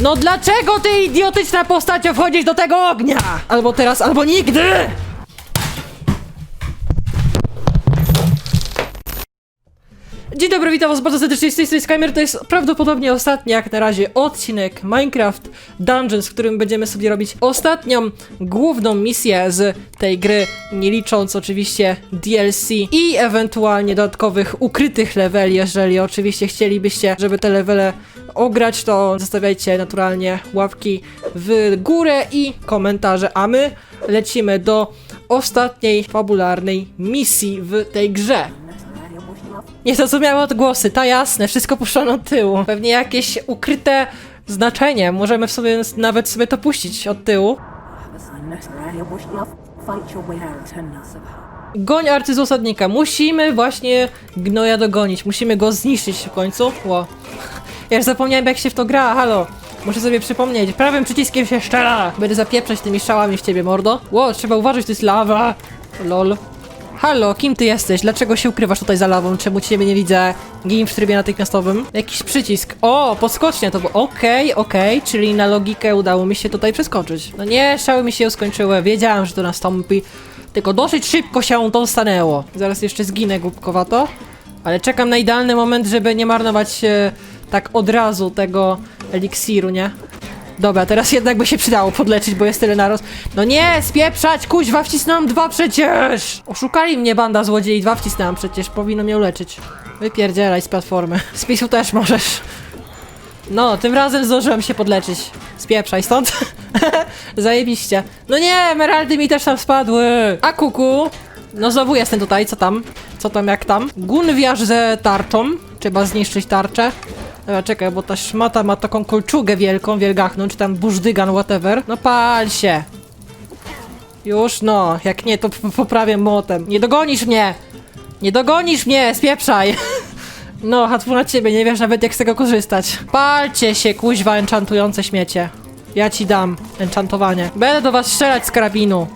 No dlaczego ty idiotyczna postacio wchodzisz do tego ognia? Albo teraz, albo nigdy! Dzień dobry, witam was bardzo serdecznie, z tej strony Skymer, to jest prawdopodobnie ostatni jak na razie odcinek Minecraft Dungeons, w którym będziemy sobie robić ostatnią główną misję z tej gry, nie licząc oczywiście DLC i ewentualnie dodatkowych ukrytych leveli, jeżeli oczywiście chcielibyście, żeby te levele ograć, to zostawiajcie naturalnie łapki w górę i komentarze, a my lecimy do ostatniej fabularnej misji w tej grze. Niezrozumiałe odgłosy, ta jasne, wszystko puszczono od tyłu. Pewnie jakieś ukryte znaczenie, możemy w sobie nawet sobie to puścić od tyłu. Goń arcy z osadnika, musimy właśnie gnoja dogonić, musimy go zniszczyć w końcu. Ło. Ja już zapomniałem jak się w to gra, halo. Muszę sobie przypomnieć, prawym przyciskiem się szczela. Będę zapieprzać tymi strzałami w ciebie, mordo. Ło, trzeba uważać, to jest lawa. Lol. Halo, kim ty jesteś? Dlaczego się ukrywasz tutaj za lawą? Czemu ciebie nie widzę? Gin w trybie natychmiastowym. Jakiś przycisk. O, podskocznia to było. Okej, okej, czyli na logikę udało mi się tutaj przeskoczyć. No nie, strzały mi się skończyły. Wiedziałem, że to nastąpi. Tylko dosyć szybko się to stanęło. Zaraz jeszcze zginę głupkowato. Ale czekam na idealny moment, żeby nie marnować e, tak od razu tego eliksiru, nie? Dobra, teraz jednak by się przydało podleczyć, bo jest tyle naroz. No nie, spieprzać, kuźwa, wcisnąłem dwa przecież! Oszukali mnie banda złodziei, dwa wcisnąłem przecież, powinno mnie uleczyć. Wypierdzielaj z platformy. Z PiSu też możesz. No, tym razem zdążyłem się podleczyć. Spieprzaj stąd. Zajebiście. No nie, emeraldy mi też tam spadły. A kuku? No znowu jestem tutaj, co tam? Co tam, jak tam? Gunwiarz ze tarczą. Trzeba zniszczyć tarczę. Dobra, czekaj, bo ta szmata ma taką kolczugę wielką, wielgachną, czy tam burzdygan, whatever. No pal się. Już, no. Jak nie, to poprawię młotem. Nie dogonisz mnie! Nie dogonisz mnie! Spieprzaj! No, hatfu na ciebie, nie wiesz nawet jak z tego korzystać. Palcie się, kuźwa, enchantujące śmiecie. Ja ci dam enchantowanie. Będę do was strzelać z karabinu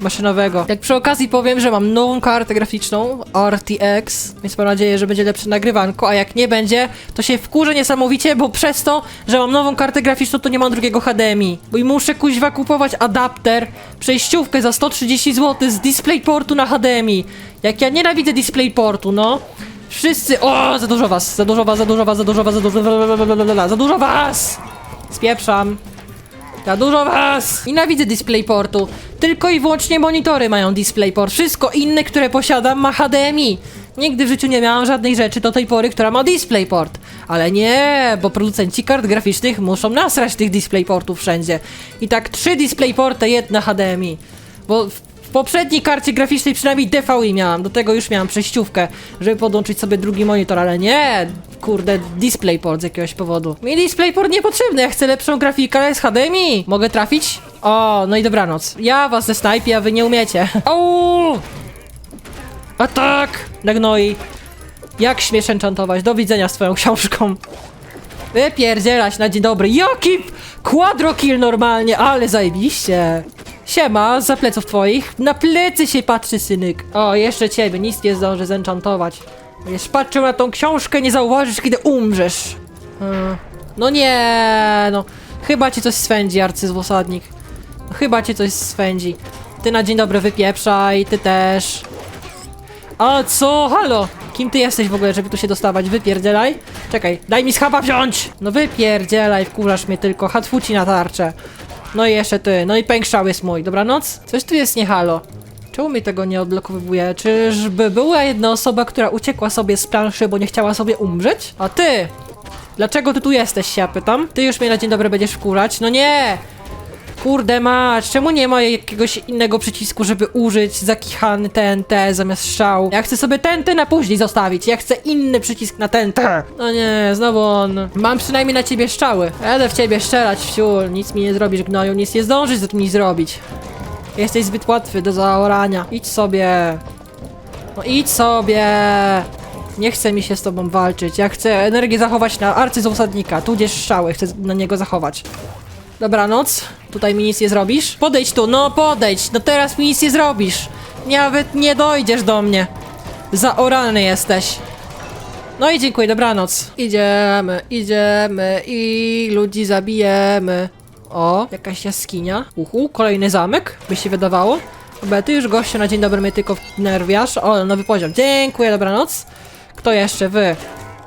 maszynowego. Jak przy okazji powiem, że mam nową kartę graficzną, RTX, więc mam nadzieję, że będzie lepsze nagrywanko, a jak nie będzie, to się wkurzę niesamowicie, bo przez to, że mam nową kartę graficzną, to nie mam drugiego HDMI. Bo i muszę kuźwa kupować adapter, przejściówkę za 130 zł z DisplayPortu na HDMI. Jak ja nienawidzę DisplayPortu, no. Wszyscy, o, za dużo was, za dużo was, za dużo was, za dużo was, za dużo was, za dużo was! Spieprzam. Za dużo was! Nienawidzę DisplayPortu. Tylko i wyłącznie monitory mają DisplayPort. Wszystko inne, które posiadam, ma HDMI. Nigdy w życiu nie miałam żadnej rzeczy do tej pory, która ma DisplayPort. Ale nie, bo producenci kart graficznych muszą nasrać tych DisplayPortów wszędzie. I tak trzy DisplayPorty, jedna HDMI. Bo w poprzedniej karcie graficznej przynajmniej DVI miałam, do tego już miałam przejściówkę, żeby podłączyć sobie drugi monitor, ale nie, kurde, DisplayPort z jakiegoś powodu. Mi DisplayPort niepotrzebny, ja chcę lepszą grafikę, ale z HDMI. Mogę trafić? O, no i dobranoc. Ja was ze snajpie, a wy nie umiecie. Au! Atak! Na gnoi. Jak śmiesz enchantować? Do widzenia z twoją książką. Wypierdzielać na dzień dobry. Jaki quadrokill normalnie, ale zajebiście. Siema, za pleców twoich. Na plecy się patrzy, synek. O, jeszcze ciebie, nic nie zdążę zenchantować. Będziesz patrzył na tą książkę, nie zauważysz, kiedy umrzesz. Hmm. No nie, no. Chyba ci coś swędzi, arcyzwosadnik. No, chyba ci coś swędzi. Ty na dzień dobry wypieprzaj, ty też. A co? Halo! Kim ty jesteś w ogóle, żeby tu się dostawać? Wypierdzielaj. Czekaj, daj mi schaba wziąć! No wypierdzielaj, wkurzasz mnie tylko. Hatfuci na tarczę. No i jeszcze ty, no i pększał jest mój. Dobranoc? Coś tu jest nie halo. Czemu mi tego nie odblokowuje? Czyżby była jedna osoba, która uciekła sobie z planszy, bo nie chciała sobie umrzeć? A ty! Dlaczego ty tu jesteś, się ja pytam? Ty już mnie na dzień dobry będziesz wkurzać? No nie! Kurde mać, czemu nie ma jakiegoś innego przycisku, żeby użyć zakichany TNT zamiast strzał? Ja chcę sobie TNT na później zostawić, ja chcę inny przycisk na TNT. No nie, znowu on. Mam przynajmniej na ciebie strzały. Jadę w ciebie strzelać, wsiul, nic mi nie zrobisz gnoju, nic nie zdążysz z mi zrobić. Jesteś zbyt łatwy do zaorania. Idź sobie. No idź sobie. Nie chce mi się z tobą walczyć. Ja chcę energię zachować na arcy z osadnika, tudzież strzały, chcę na niego zachować. Dobranoc. Tutaj mi nic nie zrobisz? Podejdź tu, no podejdź. No teraz mi nic nie zrobisz. Nawet nie dojdziesz do mnie. Zaorany jesteś. No i dziękuję, dobranoc. Idziemy, idziemy i ludzi zabijemy. O, jakaś jaskinia. Uhu, kolejny zamek, by się wydawało. Dobra, ty już gościu na dzień dobry mnie tylko nerwiasz. O, nowy poziom. Dziękuję, dobranoc. Kto jeszcze? Wy.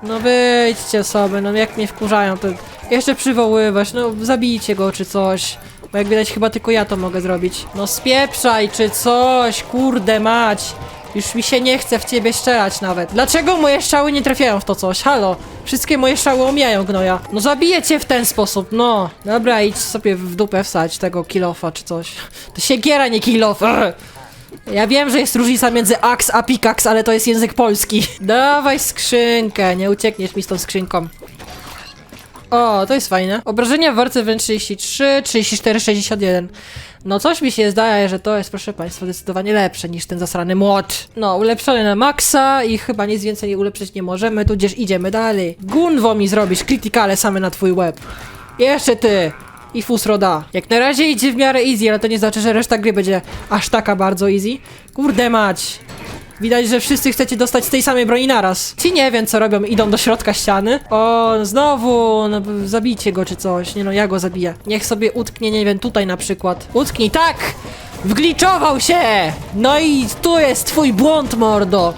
No wyjdźcie sobie, no jak mnie wkurzają, to jeszcze przywoływać, no zabijcie go czy coś. Bo jak widać chyba tylko ja to mogę zrobić. No spieprzaj czy coś, kurde mać. Już mi się nie chce w ciebie strzelać nawet. Dlaczego moje strzały nie trafiają w to coś? Halo? Wszystkie moje strzały omijają gnoja. No zabiję cię w ten sposób, no. Dobra, idź sobie w dupę wsać tego kilofa czy coś. To siekiera, nie kilof. Ja wiem, że jest różnica między ax a pikax, ale to jest język polski. Dawaj skrzynkę, nie uciekniesz mi z tą skrzynką. O, to jest fajne. Obrażenia w warce wręcz 33, 34, 61. No coś mi się zdaje, że to jest, proszę państwa, zdecydowanie lepsze niż ten zasrany młot. No, ulepszony na maksa i chyba nic więcej ulepszyć nie możemy, tudzież idziemy dalej. Gunwo mi zrobisz, krytykale same na twój łeb. Jeszcze ty! I Fusroda. Jak na razie idzie w miarę easy, ale to nie znaczy, że reszta gry będzie aż taka bardzo easy. Kurde mać. Widać, że wszyscy chcecie dostać z tej samej broni naraz. Ci nie wiem co robią, idą do środka ściany. O, znowu, no zabijcie go czy coś. Nie no, ja go zabiję. Niech sobie utknie, nie wiem, tutaj na przykład. Utknij, tak! Wgliczował się! No i tu jest twój błąd, mordo.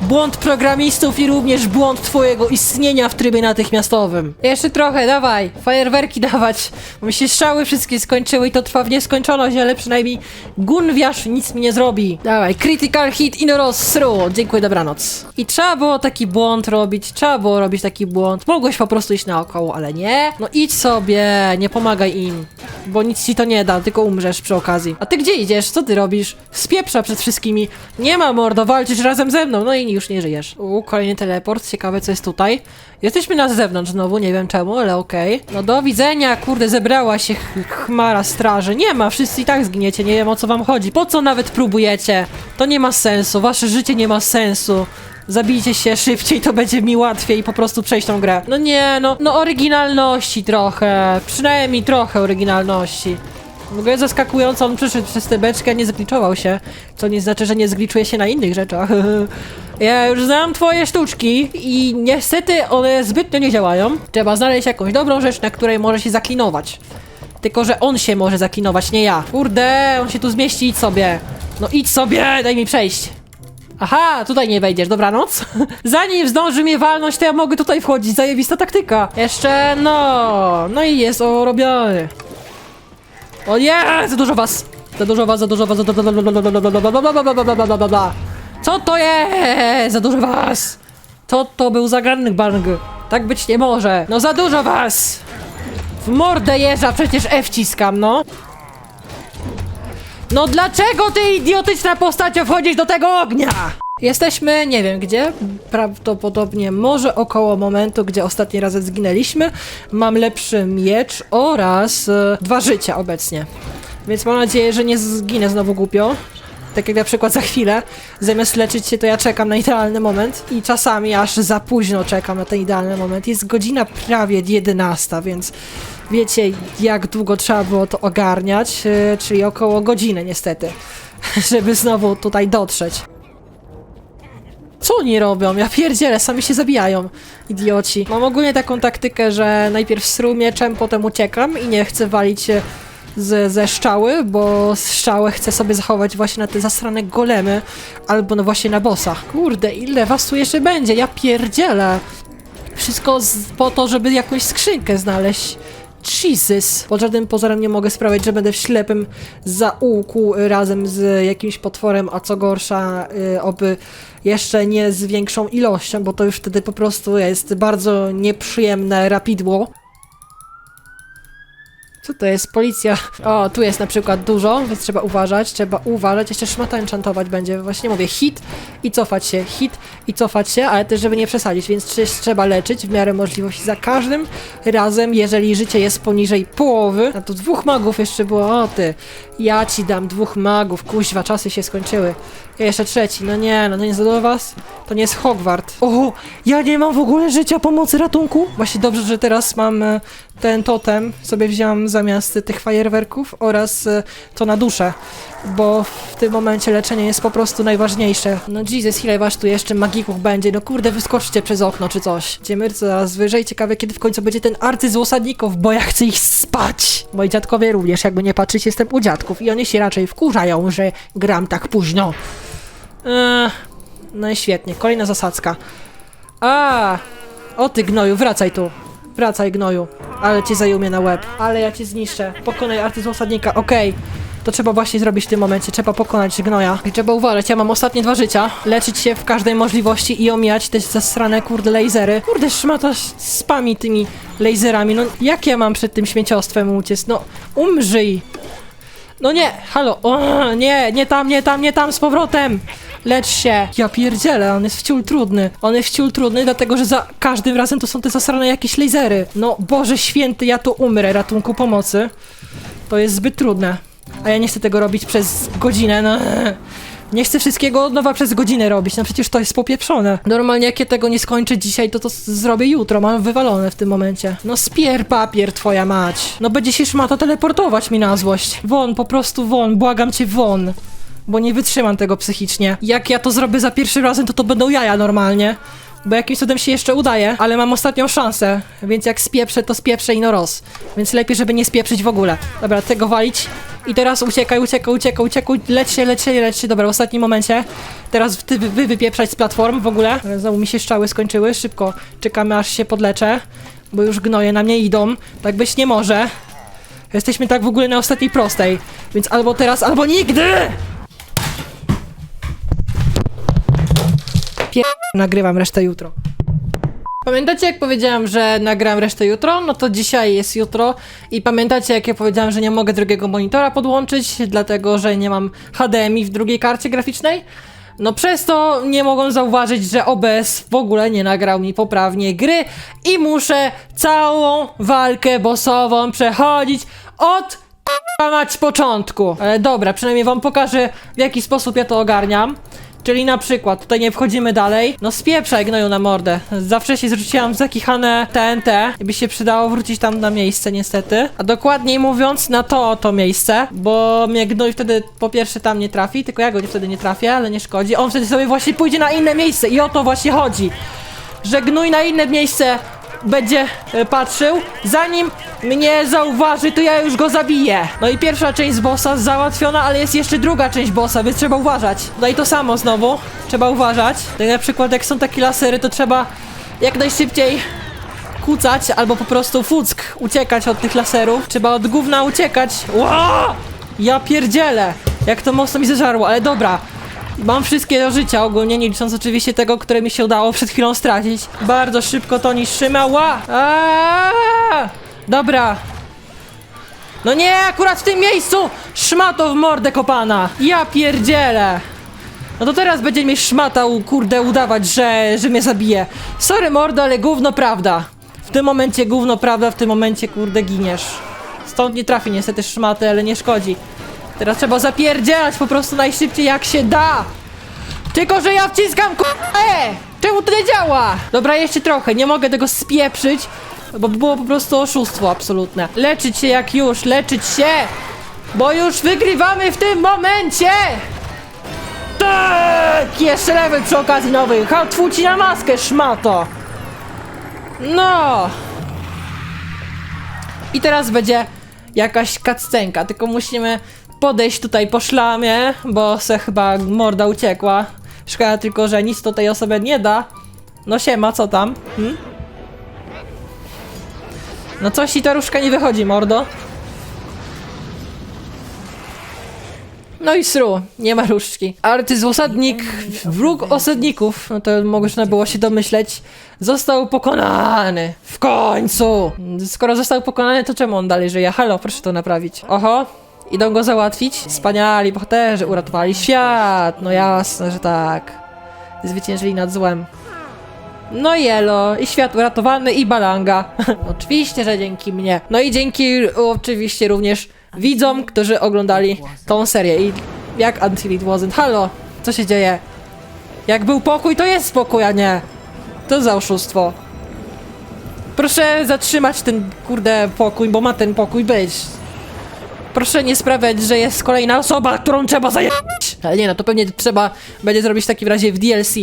Błąd programistów i również błąd twojego istnienia w trybie natychmiastowym. Jeszcze trochę, dawaj. Fajerwerki dawać. Bo mi się strzały wszystkie skończyły i to trwa w nieskończoność, ale przynajmniej Gunwiarz nic mi nie zrobi. Dawaj, critical hit in rozsru. Dziękuję, dobranoc. I trzeba było taki błąd robić, trzeba było robić taki błąd. Mogłeś po prostu iść naokoło, ale nie. No idź sobie, nie pomagaj im. Bo nic ci to nie da, tylko umrzesz przy okazji. A ty gdzie idziesz? Co ty robisz? Spieprza przed wszystkimi. Nie ma mordo, walczysz razem ze mną. No i już nie żyjesz. U, kolejny teleport. Ciekawe, co jest tutaj. Jesteśmy na zewnątrz znowu, nie wiem czemu, ale okej. No do widzenia, kurde, zebrała się ch chmara straży. Nie ma, wszyscy i tak zginiecie, nie wiem o co wam chodzi. Po co nawet próbujecie? To nie ma sensu, wasze życie nie ma sensu. Zabijcie się szybciej, to będzie mi łatwiej po prostu przejść tą grę. No nie, no, no oryginalności trochę. Przynajmniej trochę oryginalności. W ogóle zaskakująco on przyszedł przez tę beczkę, nie zgliczował się, co nie znaczy, że nie zgliczuje się na innych rzeczach. ja już znam twoje sztuczki i niestety one zbytnio nie działają. Trzeba znaleźć jakąś dobrą rzecz, na której może się zaklinować. Tylko, że on się może zaklinować, nie ja. Kurde, on się tu zmieści, idź sobie. No idź sobie, daj mi przejść. Aha, tutaj nie wejdziesz, dobranoc. Zanim zdąży mnie walnąć, to ja mogę tutaj wchodzić, zajebista taktyka. Jeszcze, no, no i jest robiony. O nie, za dużo was. Za dużo was, za dużo was, za Co to jest? Za dużo was. Co to był za bang? Tak być nie może. No za dużo was. W mordę jeża, przecież F ciskam, no. No dlaczego ty idiotyczna postacio wchodzisz do tego ognia? Jesteśmy, nie wiem gdzie, prawdopodobnie może około momentu, gdzie ostatni raz zginęliśmy. Mam lepszy miecz oraz e, dwa życia obecnie. Więc mam nadzieję, że nie zginę znowu głupio. Tak jak na przykład za chwilę, zamiast leczyć się, to ja czekam na idealny moment i czasami aż za późno czekam na ten idealny moment. Jest godzina prawie 11, więc wiecie jak długo trzeba było to ogarniać, e, czyli około godziny niestety, żeby znowu tutaj dotrzeć. Co oni robią? Ja pierdzielę, sami się zabijają. Idioci. Mam ogólnie taką taktykę, że najpierw sru mieczem, potem uciekam i nie chcę walić z, ze szczały, bo szczałę chcę sobie zachować właśnie na te zasrane golemy, albo no właśnie na bossach. Kurde, ile was tu jeszcze będzie? Ja pierdzielę. Wszystko z, po to, żeby jakąś skrzynkę znaleźć. Jesus! Pod żadnym pozorem nie mogę sprawiać, że będę w ślepym zaułku razem z jakimś potworem, a co gorsza, y, oby jeszcze nie z większą ilością, bo to już wtedy po prostu jest bardzo nieprzyjemne rapidło. Co to jest? Policja. O, tu jest na przykład dużo, więc trzeba uważać, trzeba uważać. Jeszcze szmata enchantować będzie. Właśnie mówię, hit i cofać się, hit i cofać się, ale też żeby nie przesadzić, więc trz- trzeba leczyć w miarę możliwości za każdym razem, jeżeli życie jest poniżej połowy. A to dwóch magów jeszcze było, o ty. Ja ci dam dwóch magów, kuźwa, czasy się skończyły. I jeszcze trzeci, no nie, no to nie za was. To nie jest Hogwart. O, ja nie mam w ogóle życia, pomocy, ratunku. Właśnie dobrze, że teraz mam e, ten totem sobie wziąłem zamiast tych fajerwerków oraz e, to na duszę, bo w tym momencie leczenie jest po prostu najważniejsze. No Jesus, ile wasz tu jeszcze magików będzie? No kurde, wyskoczcie przez okno czy coś. Idziemy coraz wyżej, ciekawe kiedy w końcu będzie ten arcyz osadników, bo ja chcę ich spać. Moi dziadkowie również, jakby nie patrzeć, jestem u dziadków i oni się raczej wkurzają, że gram tak późno. Eee, no i świetnie, kolejna zasadzka. A, o ty gnoju, wracaj tu. Wracaj gnoju. Ale cię zajumie na łeb. Ale ja cię zniszczę. Pokonaj artyzm osadnika, okej. To trzeba właśnie zrobić w tym momencie. Trzeba pokonać gnoja. I trzeba uważać, ja mam ostatnie dwa życia. Leczyć się w każdej możliwości i omijać te zasrane kurde lasery. Kurde, szmata spami tymi laserami. No jak ja mam przed tym śmieciostwem uciec? No umrzyj. No nie, halo, o, nie, nie tam, nie tam, nie tam, z powrotem! Lecz się! Ja pierdzielę, on jest wciul trudny. On jest wciul trudny, dlatego że za każdym razem to są te zasrane jakieś lasery. No, Boże święty, ja tu umrę, ratunku pomocy. To jest zbyt trudne. A ja nie chcę tego robić przez godzinę, no. Nie chcę wszystkiego od nowa przez godzinę robić, no przecież to jest popieprzone. Normalnie jak ja tego nie skończę dzisiaj, to to zrobię jutro, mam wywalone w tym momencie. No spier papier, twoja mać. No będzie się szmata teleportować mi na złość. Won, po prostu won, błagam cię won. Bo nie wytrzymam tego psychicznie. Jak ja to zrobię za pierwszym razem, to to będą jaja normalnie. Bo jakimś cudem się jeszcze udaje, ale mam ostatnią szansę, więc jak spieprzę, to spieprzę i no roz. Więc lepiej, żeby nie spieprzyć w ogóle. Dobra, tego walić. I teraz uciekaj, uciekaj, uciekaj, uciekaj, leć się, leć się, leć się. Dobra, w ostatnim momencie. Teraz ty wy, wy wypieprzać z platform w ogóle. Znowu mi się strzały skończyły, szybko czekamy aż się podleczę, bo już gnoje na mnie idą. Tak być nie może. Jesteśmy tak w ogóle na ostatniej prostej, więc albo teraz, albo nigdy! Nagrywam resztę jutro. Pamiętacie jak powiedziałam, że nagram resztę jutro? No to dzisiaj jest jutro i pamiętacie jak ja powiedziałam, że nie mogę drugiego monitora podłączyć, dlatego że nie mam HDMI w drugiej karcie graficznej? No przez to nie mogą zauważyć, że OBS w ogóle nie nagrał mi poprawnie gry i muszę całą walkę bossową przechodzić od mać początku. Ale dobra, przynajmniej wam pokażę w jaki sposób ja to ogarniam. Czyli na przykład, tutaj nie wchodzimy dalej. No spieprzaj gnoju na mordę. Zawsze się zrzuciłam zakichane TNT i by się przydało wrócić tam na miejsce niestety. A dokładniej mówiąc na to oto miejsce, bo mnie gnoj wtedy po pierwsze tam nie trafi, tylko ja go wtedy nie trafię, ale nie szkodzi. On wtedy sobie właśnie pójdzie na inne miejsce i o to właśnie chodzi. Że gnój na inne miejsce będzie e, patrzył, zanim mnie zauważy, to ja już go zabiję. No i pierwsza część bossa załatwiona, ale jest jeszcze druga część bossa, więc trzeba uważać. No i to samo znowu, trzeba uważać. Tak na przykład jak są takie lasery, to trzeba jak najszybciej kucać, albo po prostu fuck, uciekać od tych laserów. Trzeba od gówna uciekać. Ła! Ja pierdzielę! Jak to mocno mi zeżarło, ale dobra. Mam wszystkie życia ogólnie, nie licząc oczywiście tego, które mi się udało przed chwilą stracić. Bardzo szybko to niszczymy! Aaaa! Dobra. No nie, akurat w tym miejscu! Szmato w mordę kopana! Ja pierdzielę! No to teraz będzie mi szmatał, kurde, udawać, że, że mnie zabije. Sorry mordo, ale gówno prawda. W tym momencie gówno prawda, w tym momencie, kurde, giniesz. Stąd nie trafi niestety szmaty, ale nie szkodzi. Teraz trzeba zapierdzielać po prostu najszybciej jak się da. Tylko, że ja wciskam k***e! Czemu to nie działa? Dobra, jeszcze trochę, nie mogę tego spieprzyć, bo by było po prostu oszustwo absolutne. Leczyć się jak już, leczyć się! Bo już wygrywamy w tym momencie! Tak! Jeszcze level przy okazji nowy. Ha, tfu ci na maskę, szmato! No! I teraz będzie jakaś kaccenka, tylko musimy podejść tutaj po szlamie, bo se chyba morda uciekła. Szkoda tylko, że nic to tej osobie nie da. No siema, co tam? Hm? No coś ci ta różka nie wychodzi, mordo. No i sru, nie ma różdżki. Artyz osadnik, wróg osadników, no to można było się domyśleć, został pokonany. W końcu! Skoro został pokonany, to czemu on dalej żyje? Halo, proszę to naprawić. Oho, idą go załatwić? Wspaniali bohaterzy, uratowali świat. No jasne, że tak. Zwyciężyli nad złem. No i elo, i świat uratowany, i balanga. oczywiście, że dzięki mnie. No i dzięki oczywiście również widzom, którzy oglądali tą serię. I jak Until It Wasn't. Halo, co się dzieje? Jak był pokój, to jest spokój, a nie. To za oszustwo. Proszę zatrzymać ten kurde pokój, bo ma ten pokój być. Proszę nie sprawiać, że jest kolejna osoba, którą trzeba zająć. Ale nie no, to pewnie trzeba będzie zrobić w takim razie w DLC.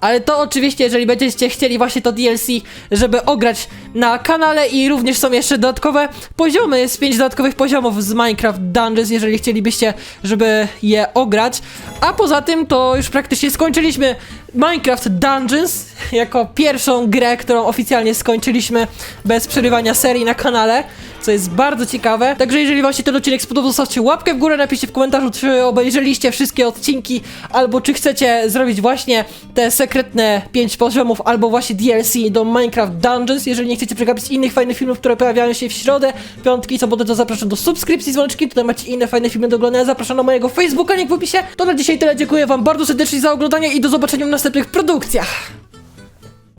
Ale to oczywiście, jeżeli będziecie chcieli właśnie to DLC, żeby ograć na kanale i również są jeszcze dodatkowe poziomy, jest 5 dodatkowych poziomów z Minecraft Dungeons, jeżeli chcielibyście, żeby je ograć. A poza tym to już praktycznie skończyliśmy Minecraft Dungeons jako pierwszą grę, którą oficjalnie skończyliśmy bez przerywania serii na kanale, co jest bardzo ciekawe. Także jeżeli właśnie ten odcinek spodobał, zostawcie łapkę w górę, napiszcie w komentarzu, czy obejrzeliście wszystkie odcinki, albo czy chcecie zrobić właśnie te sekretne 5 poziomów, albo właśnie DLC do Minecraft Dungeons. Jeżeli nie chcecie przegapić innych fajnych filmów, które pojawiają się w środę, piątki, soboty, to zapraszam do subskrypcji dzwoneczki, tutaj macie inne fajne filmy do oglądania, zapraszam na mojego Facebooka, link w opisie. To na dzisiaj tyle, dziękuję wam bardzo serdecznie za oglądanie i do zobaczenia w następnych produkcjach.